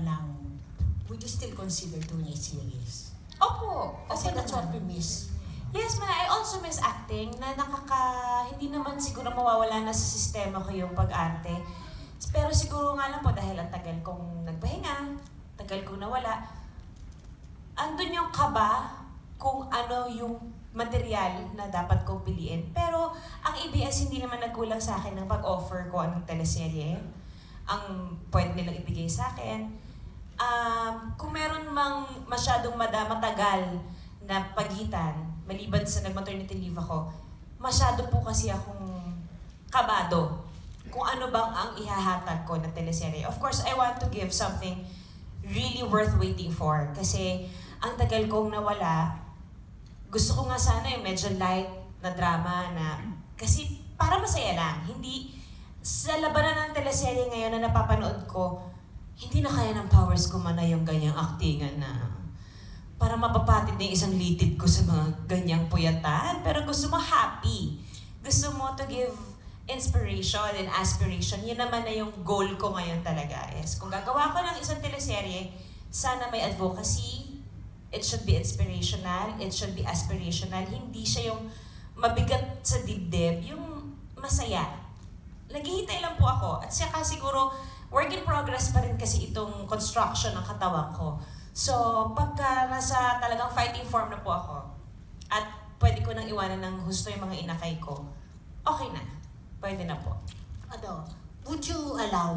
ng, would you still consider doing a series? Opo. Kasi Opo that's what naman. we miss. Yes, man. I also miss acting na nakaka... Hindi naman siguro mawawala na sa sistema ko yung pag-arte. Pero siguro nga lang po dahil ang tagal kong nagpahinga, tagal kong nawala, andun yung kaba kung ano yung material na dapat kong piliin. Pero ang ABS hindi naman nagkulang sa akin ng pag-offer ko anong teleserye ang pwede nilang ibigay sa akin. Um, kung meron mang masyadong mada, matagal na pagitan, maliban sa nag-maternity leave ako, masyado po kasi akong kabado kung ano bang ang ihahatag ko na teleserye. Of course, I want to give something really worth waiting for. Kasi ang tagal kong nawala, gusto ko nga sana yung medyo light na drama na, kasi para masaya lang. Hindi, sa labanan ng teleserye na napapanood ko, hindi na kaya ng powers ko man yung ganyang actingan na para mapapatid na isang litid ko sa mga ganyang puyatan. Pero gusto mo happy. Gusto mo to give inspiration and aspiration. Yun naman na yung goal ko ngayon talaga. Is kung gagawa ko ng isang teleserye, sana may advocacy, it should be inspirational, it should be aspirational. Hindi siya yung mabigat sa dibdib, yung masaya. Naghihintay lang po ako. At saka siguro, work in progress pa rin kasi itong construction ng katawan ko. So, pagka nasa talagang fighting form na po ako, at pwede ko nang iwanan ng husto yung mga inakay ko, okay na. Pwede na po. Ano, would you allow